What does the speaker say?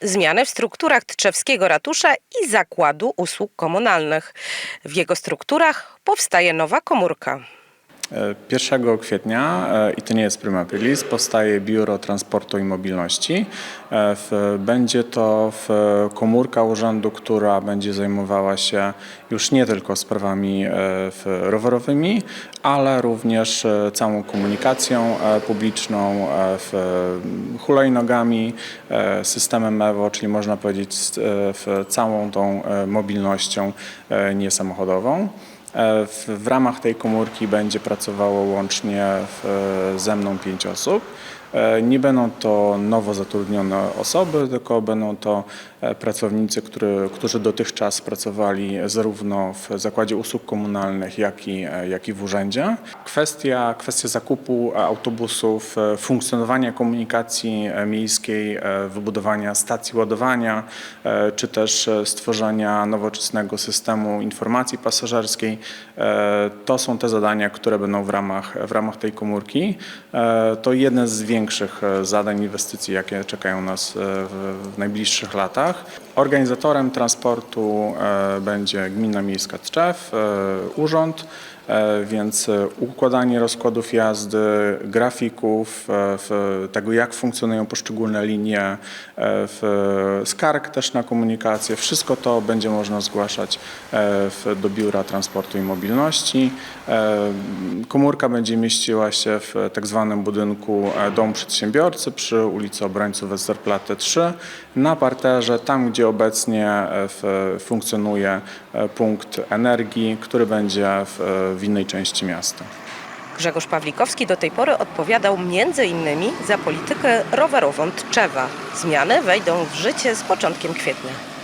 zmiany w strukturach Tczewskiego Ratusza i Zakładu Usług Komunalnych. W jego strukturach powstaje nowa komórka. 1 kwietnia, e, i to nie jest prima aprilis, powstaje Biuro Transportu i Mobilności. E, Będzie to komórka urzędu, która będzie zajmowała się już nie tylko sprawami e, rowerowymi, ale również e, całą komunikacją e, publiczną, e, e, hulajnogami, e, systemem EVO, czyli można powiedzieć e, całą tą e, mobilnością e, niesamochodową. E, W, w ramach tej komórki będzie pracowało łącznie w, ze mną pięć osób. E, Nie będą to nowo zatrudnione osoby, tylko będą to e, pracownicy, który, którzy dotychczas pracowali zarówno w Zakładzie Usług Komunalnych, jak i, e, jak i w urzędzie. Kwestia, kwestia zakupu autobusów, funkcjonowania komunikacji miejskiej, wybudowania stacji ładowania, czy też stworzenia nowoczesnego systemu informacji pasażerskiej. To są te zadania, które będą w ramach, w ramach tej komórki. To jedne z większych e, zadań, inwestycji, jakie czekają nas e, w najbliższych latach. Organizatorem transportu e, będzie Gmina Miejska Tczew, e, urząd. E, Więc układanie rozkładów jazdy, grafików, tego jak funkcjonują poszczególne linie, skarg też na komunikację, wszystko to będzie można zgłaszać do Biura Transportu i Mobilności. Komórka będzie mieściła się w tak zwanym budynku Dom Przedsiębiorcy przy ulicy Obrońców Westerplatte 3 na parterze, tam gdzie obecnie e, funkcjonuje e, punkt energii, który będzie w, w innej części miasta. Grzegorz Pawlikowski do tej pory odpowiadał m.in. za politykę rowerową Tczewa. Zmiany wejdą w życie z początkiem kwietnia.